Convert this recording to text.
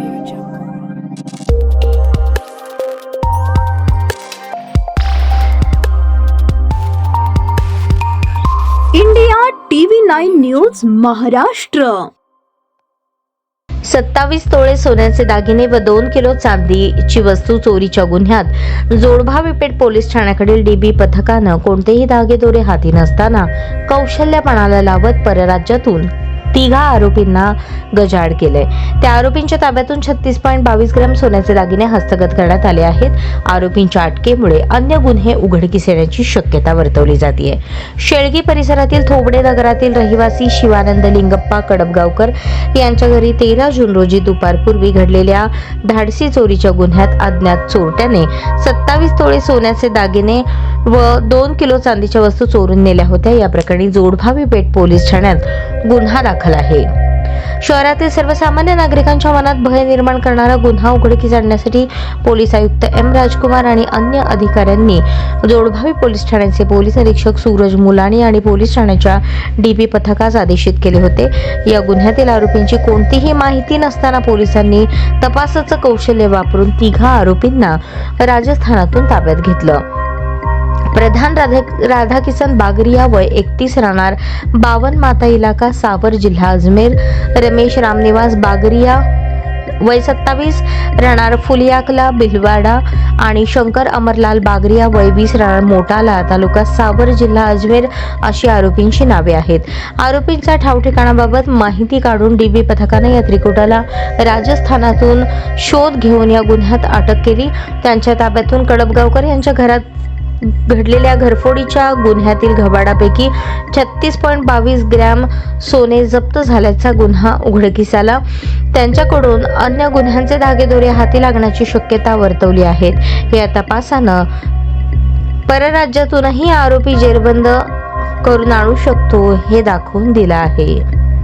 Audio Jungle. India TV nine news Maharashtra सत्तावीस तोळे सोन्याचे दागिने व दोन किलो चांदीची वस्तू चोरीच्या गुन्ह्यात जोडभा विपेट पोलीस ठाण्याकडील डीबी पथकानं कोणतेही दागेदोरे हाती नसताना कौशल्यपणाला लावत परराज्यातून तिघा आरोपींना गजाड केलंय. त्या आरोपींच्या ताब्यातून छत्तीस पॉईंट बावीस ग्रॅम सोन्याचे दागिने हस्तगत करण्यात आले आहेत. आरोपींच्या अटकेमुळे अन्य गुन्हे उघडकीस येण्याची शक्यता वर्तवली जाते शेळगी परिसरातील थोबडे नगरातील रहिवासी शिवानंद लिंगप्पा कडबगावकर यांच्या घरी तेरा जून रोजी दुपारपूर्वी घडलेल्या धाडसी चोरीच्या गुन्ह्यात अज्ञात चोरट्याने सत्तावीस तोळे सोन्याचे दागिने व दोन किलो चांदीच्या वस्तू चोरून नेल्या होत्या. या प्रकरणी जोडभावी पेठ पोलीस ठाण्यात गुन्हा दाखल आहे. शहरातील सर्वसामान्य नागरिकांच्या मनात भय निर्माण करणारा गुन्हा उघडकीस आणण्यासाठी पोलीस आयुक्त एम राजकुमार आणि अन्य अधिकाऱ्यांनी जोडभावी पोलीस ठाण्याचे पोलीस अधीक्षक सूरज मुलाणी आणि पोलीस ठाण्याच्या डीपी पथकास आदेशित केले होते. या गुन्ह्यातील आरोपींची कोणतीही माहिती नसताना पोलिसांनी तपासाचं कौशल्य वापरून तिघा आरोपींना राजस्थानातून ताब्यात घेतलं. प्रधान राधा राधाकिसन बागरिया वय एकतीस राहणार. बावन माता इलाका सावर जिल्हा अजमेर. रमेश रामनिवास बागरिया वय सत्तावीस राहणार. फुलियाकला भिलवाडा आणि शंकर अमरलाल बागरिया वय वीस राहणार. मोटाला तालुका सावर जिल्हा अजमेर अशी आरोपींची नावे आहेत. आरोपींच्या ठावठिकाणाबाबत माहिती काढून डीबी पथकाने या त्रिकुटाला राजस्थानातून शोध घेऊन या गुन्ह्यात अटक केली. त्यांच्या ताब्यातून कडबगावकर यांच्या घरात घडलेल्या घरफोडीच्या गुन्ह्यातील घबाडापैकी छत्तीस पॉईंट बावीस ग्रॅम सोने जप्त झाल्याचा गुन्हा उघडकीस आला. त्यांच्याकडून अन्य गुन्ह्यांचे धागेदोरे हाती लागण्याची शक्यता वर्तवली आहेत. या तपासानं परराज्यातूनही आरोपी जेरबंद करून आणू शकतो हे दाखवून दिलं आहे.